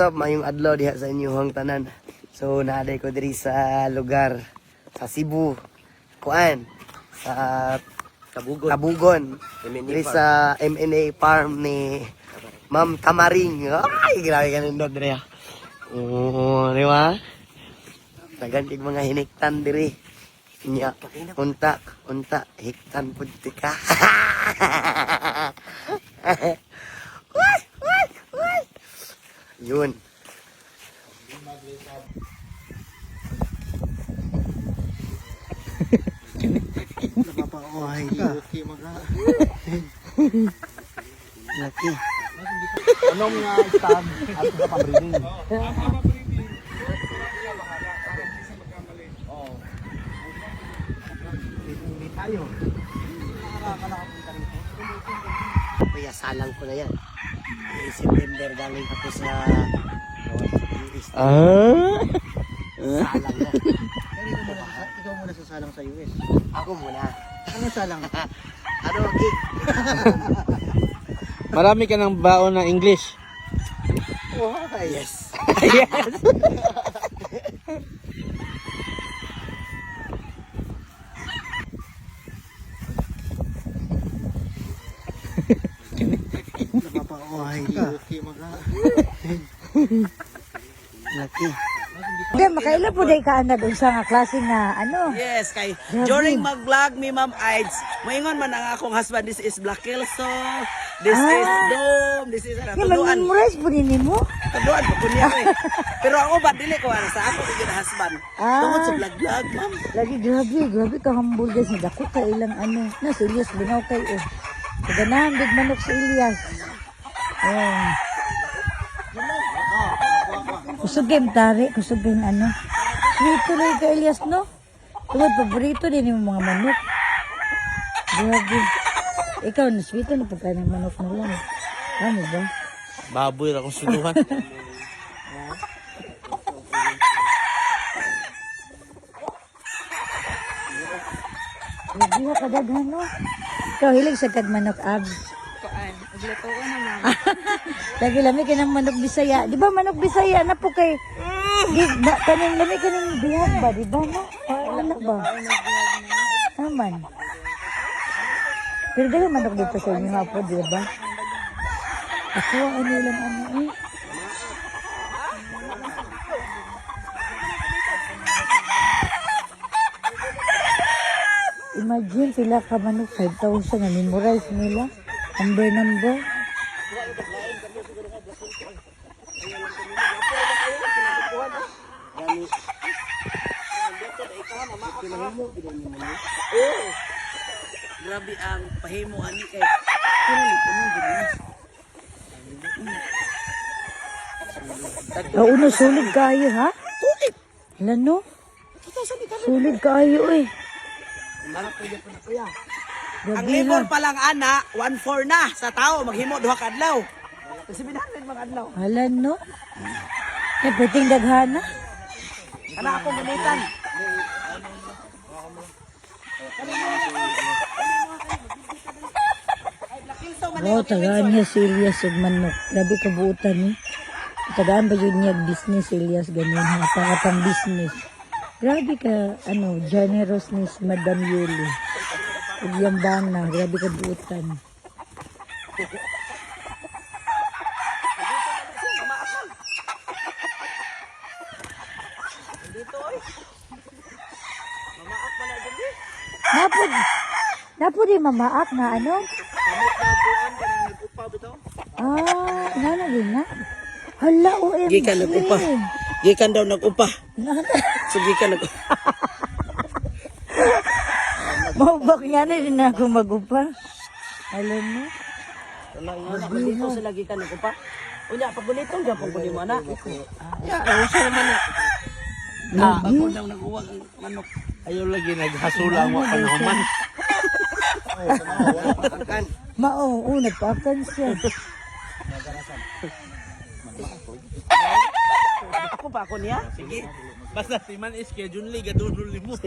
up, mayong adlaw diha sa inyong tanan. So naaday ko diri sa lugar sa Cebu. Kuan sa. Tabugon. MNA Diri sa MNA farm ni Ma'am Tamaring. Ay, grabe ka nindot diri. ah. Oo, di ba? Nagantig mga hiniktan diri. Nya, unta, unta, hiktan punti ka. Yun. Napapauhay ka. Laki. Anong nga stag at sa pabreeding? Kaya salang ko na yan. September galing ako sa Northeast. Ah? Salang na. Ikaw muna, sa, ikaw muna sasalang sa US. Ako muna. Ano salang? Ano, gig? Marami ka ng baon ng English. Yes. yes. Napapauhay ka. Laki. Hindi, makaila po day ka na doon sa nga klase nga ano. Yes, kay during mag-vlog mi Ma'am Aids, moingon man ang akong husband, this is Black Kelso, this is Dome, this is Kaya Natuluan. mag-memorize po din mo. Tuluan po kunya ko eh. Pero ako ba dili ko ano sa ako yung husband. Ah. Tungod sa vlog-vlog, ma'am. Lagi grabe, grabe ka humble guys. Dako ka ilang ano. Na, Elias, binaw kay eh. Kaganahan, big manok si Elias. Oh. Kusugim tari, kusugim ano. Sweeto rin ka Elias, no? Tungod, paborito din yung mga manok. Grabe. Ikaw, na sweeto na pagka ng manok na lang. Ano ba? Baboy ra kong suduhan. Grabe ka kadaghan, no? Ikaw, hilig sa kag manok abs. Ugluto ko na ma'am. Lagi lami ka ng manok bisaya. Di ba manok bisaya na po kay... Ba, kaning lami ka ng bihag ba? Di ba? O, ano ba? Naman. Pero dahil manok dito sa inyo nga po, di ba? Ako, ano lang ano eh. Imagine sila ka manok 5,000 na memorize nila. Number number. Grabe ang pahimo ani kay Kinalit mo din. Ah, uno, sulit kayo, ha? Sulit. Hala, no? Sulit kayo, eh. Ang Gabi, ha? labor pa lang ana, 1-4 na sa tao maghimo duha ka adlaw. Kasi binanid mga adlaw. Hala, no? Eh, pwedeng daghana? Ana akong gamitan. Oo, oh, tagaan niya si Elias ug manok. Grabe kabuutan ni. Tagaan ba yun niya business si Elias ganyan pang business. Grabe ka, ano, generous ni Madam Yuli. Ug yung bana, grabe kabuutan. Napod, napod di mamaak na ano? Ah, nana din na. Hala, OMG. Gikan nag-upa. Gikan daw nag-upa. Gikan nag Maubak nga na din ako magupa. Alam mo? Dito sila gikan nag-upa. Unya pagulitong gyud pag mo na. Ya, usa naman na. Ah, ako daw nag-uwag ang manok. Ayaw lagi naghasula ang wakan human. Mao, oh, nagpaakan siya. Ako pa ako niya. Sige. Basta si man is kay Junli gadudul mo.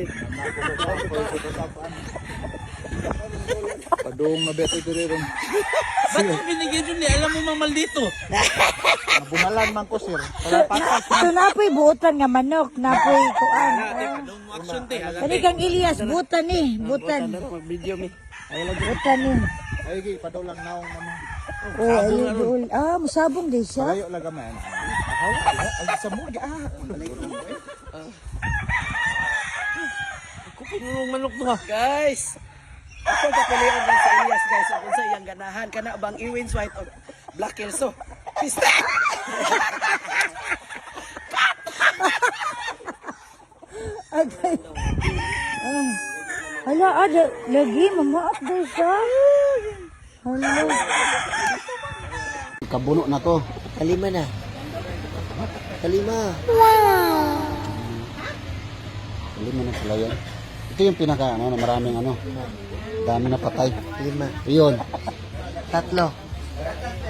Padung na beto diri ron. Mo binigyan yun ni? Alam mo mang maldito. Nabunalan man ko sir. Wala patas. Ito napoy buutan nga manok, napoy kuan. Anong mo action te? Alam Kani kang Elias, butan ni, butan. mag-video mi. Butan ni. Ay padaw lang naong naman. Oh, ayun. Ah, musabong din siya. Layo lang man. Ay sa mo ah. Kupinulong manok to ha. Guys! Ako kapilian lang sa Elias guys. Kung sa iyang ganahan. Kana bang Ewins White o Black Kelso. Pista! Agay. Ah. Hala, ada lagi mamaak daw siya. Hala. Kabuno na to. Kalima na. Kalima. Lima na sila yan. Ito yung pinaka ano, na maraming ano. Dami na patay. Lima. Iyon. Tatlo.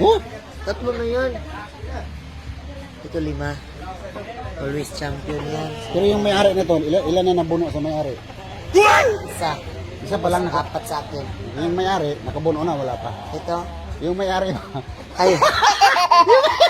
Oh! Tatlo na yan. Ito lima. Always champion yan. Pero yung may-ari nito, ilan, ilan na nabuno sa may-ari? Isa. Isa pa lang naka, Apat sa akin. yung may-ari, nakabuno na, wala pa. Ito. Yung may-ari, Ay.